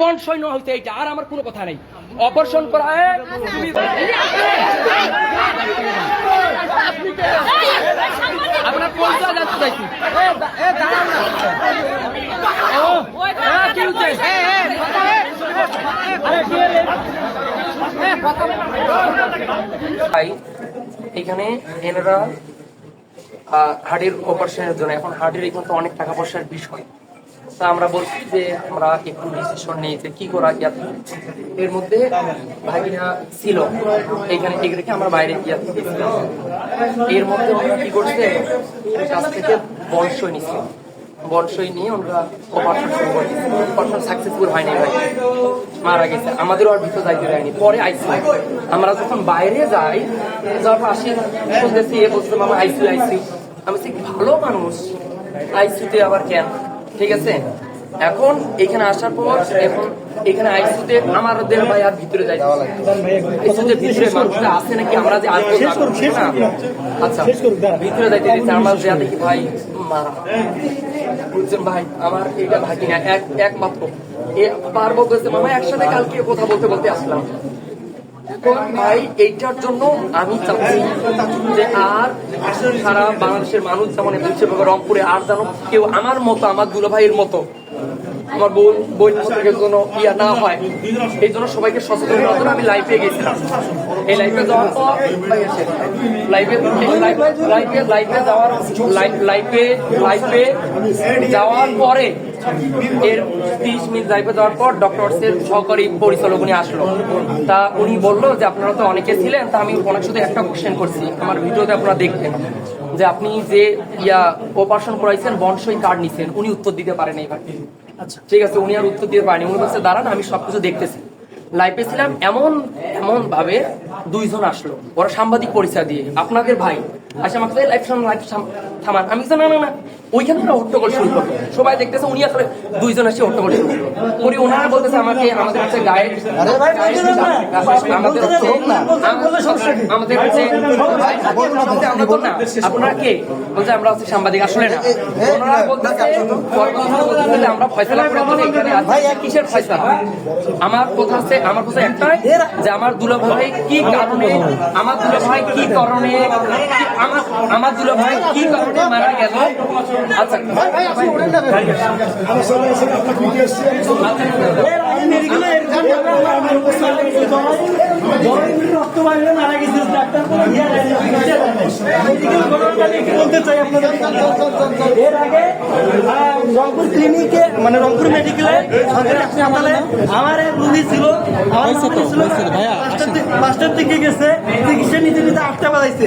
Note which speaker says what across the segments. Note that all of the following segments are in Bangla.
Speaker 1: কোন সৈন্য হইতে এইটা? আর আমার কোনো কথা নেই। অপারেশন করা আপনার পরিচয় জানতে চাইছি। এখানে এনারা হার্টের অপারেশনের জন্য, এখন হার্টের এখানে তো অনেক টাকা পয়সার বিষয়। তা আমরা বলছি যে আমরা একটু ডিসিশন নিই যে কি করা যায়। এর মধ্যে ভাগিনা ছিল, এখানে ঠিক রেখে আমরা বাইরে গিয়ে এর মধ্যে ওরা কি করছে? কাছ থেকে বর্ষই নিচ্ছে বর্ষই নিয়ে ওরা অপারেশন শুরু করে অপারেশন সাকসেসফুল হয়নি ভাই। মারা গেছে। আমাদেরও আর ভিতরে যাইতে দেয়নি। পরে আইসি। আমরা যখন বাইরে যাই, যাওয়ার আসি শুনতেছি এ বলছে, মামা, আইসি আইসি। আমি ভালো মানুষ। আইসিতে আবার কেন? ঠিক আছে? এখন এখানে আসার পর এখন এখানে আইসিতে আমাদের ভাই আর ভিতরে যাই আইসিতে ভিতরে মানুষটা আছে নাকি? আমরা যে না। আচ্ছা ভিতরে যাইতে দিচ্ছে। আমরা যা দেখি ভাই মারা। বুঝছেন ভাই আমার এটা ভাগি না এক একমাত্র। এ পারব মামা একসাথে কালকে কথা বলতে বলতে আসলাম। ভাই, এইটার জন্য আমি চাচ্ছি যে আর সারা বাংলাদেশের মানুষ যেমন রংপুরে আর যেন কেউ আমার মতো, আমার দুলো ভাইয়ের মতো আমার বোন বোন মতো জন্য ইয়া না হয়, এই জন্য সবাইকে সচেতন করার জন্য আমি লাইভে গেছিলাম। এই লাইভে যাওয়ার পর লাইভে লাইভে লাইভে যাওয়ার লাইভে লাইভে যাওয়ার পরে এর তিরিশ মিনিট লাইভে যাওয়ার পর ডক্টর এর সহকারী পরিচালক উনি আসলো। তা উনি বলল যে, আপনারা তো অনেকে ছিলেন, তা আমি অনেক সাথে একটা কোশ্চেন করছি। আমার ভিডিওতে আপনারা দেখবেন যে আপনি যে ইয়া অপারেশন করাইছেন, বনসই কার্ড নিছেন? উনি উত্তর দিতে পারেন এইবার। আচ্ছা ঠিক আছে, উনি আর উত্তর দিতে পারেনি। উনি বলছে, দাঁড়ান, আমি সবকিছু দেখতেছি। লাইফে ছিলাম এমন এমন ভাবে দুইজন আসলো। ওরা সাংবাদিক পরিচয় দিয়ে, আপনাদের ভাই। আচ্ছা আমাকে লাইভ লাইভ থামান। আমি না না না ওইখানে ওরা হট্টগোল শুরু করল সবাই দেখতেছে উনি আসলে দুইজন এসে হট্টগোল শুরু করল। উনি ওনারা বলতেছে আমাকে আমাদের আমাদের আমাদের আমরা তো না আপনারা কে? বলছে আমরা হচ্ছে সাংবাদিক আসলে না। ওনারা বলতেছে আমরা ফয়সালা করার জন্য এখানে কিসের ফয়সালা? আমার কথা হচ্ছে আমার কথা একটাই যে আমার দুলা ভাই কি কারণে আমার দুলা ভাই কি কারণে আমার ভাই কি কারণে মারা গেল? আচ্ছা।
Speaker 2: রংপুর ক্লিনিকে মানে রংপুর মেডিকেলে আমার এক রুগী ছিল। আমার ছিল পাঁচটার দিকে গেছে, চিকিৎসা নিতে নিতে আটটা বাজাইছে।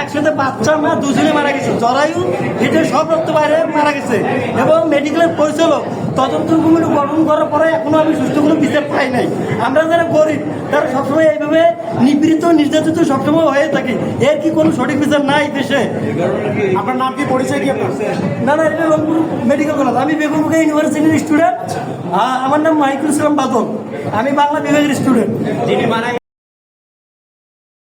Speaker 2: একসাথে বাচ্চা মা দুজনে মারা গেছে। জরায়ু হিটের সব রক্ত বাইরে মারা গেছে। এবং মেডিকেলের পরিচালক তদন্ত কমিটি গঠন করার পরে এখনও আমি সুস্থ কোনো বিচার পাই নাই। আমরা যারা গরিব তারা সবসময় এইভাবে নিপীড়িত নির্যাতিত সবসময় হয়ে থাকি। এর কি কোনো সঠিক বিচার নাই দেশে?
Speaker 3: আপনার নাম কি? পরিচয় কি আপনার?
Speaker 2: না না এটা রংপুর মেডিকেল কলেজ আমি বেগমপুর ইউনিভার্সিটির স্টুডেন্ট আমার নাম মাইকুল ইসলাম বাদল। আমি বাংলা বিভাগের স্টুডেন্ট